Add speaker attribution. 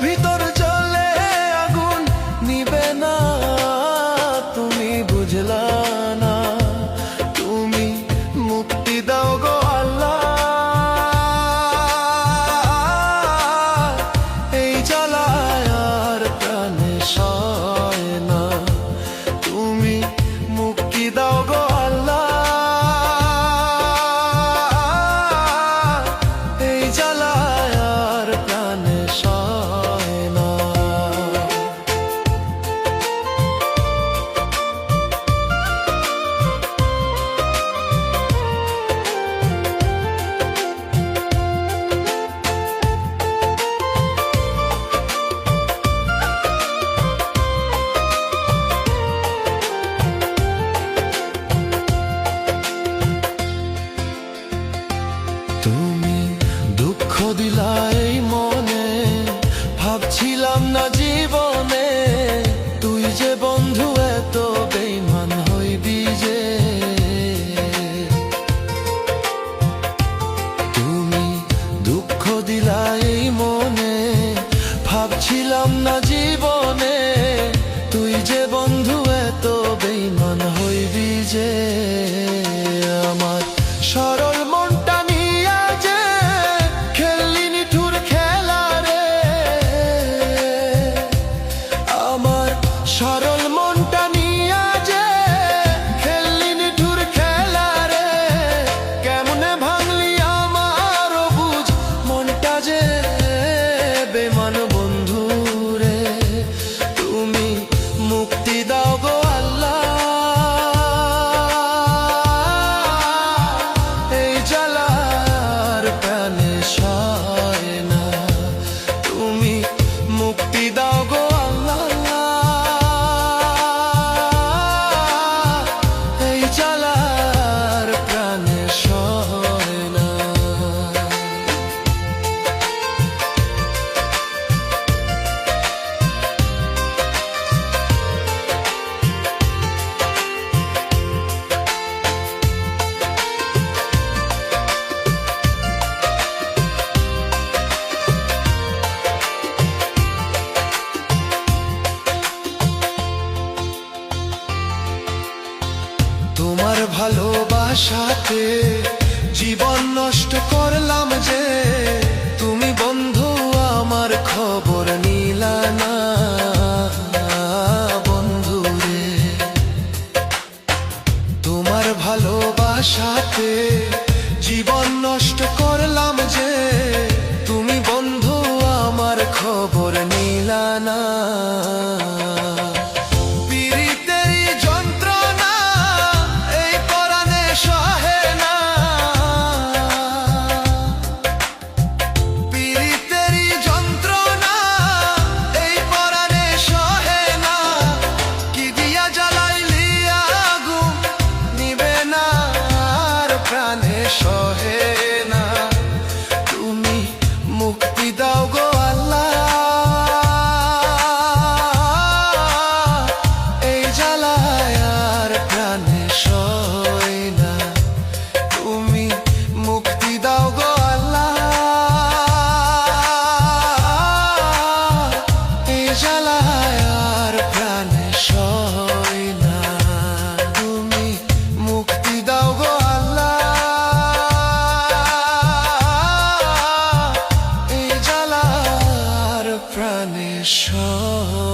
Speaker 1: repito. দিলা এই মনে, ভাবছিলাম না জীবনে। তুই যে বন্ধু, এত বেইমান হইবি যে। তুমি দুঃখ দিলা এই মনে, ভাবছিলাম না জীবনে। তুই যে বন্ধু, এত বেইমান হইবি যে। যাবে মন বন্ধু তোমার ভালোবাসাতে জীবন নষ্ট করলাম যে, তুমি বন্ধু আমার খবর নিলা না, বন্ধু রে। তোমার ভালোবাসাতে জীবন নষ্ট করলাম যে, তুমি বন্ধু আমার খবর নিলা না। 手。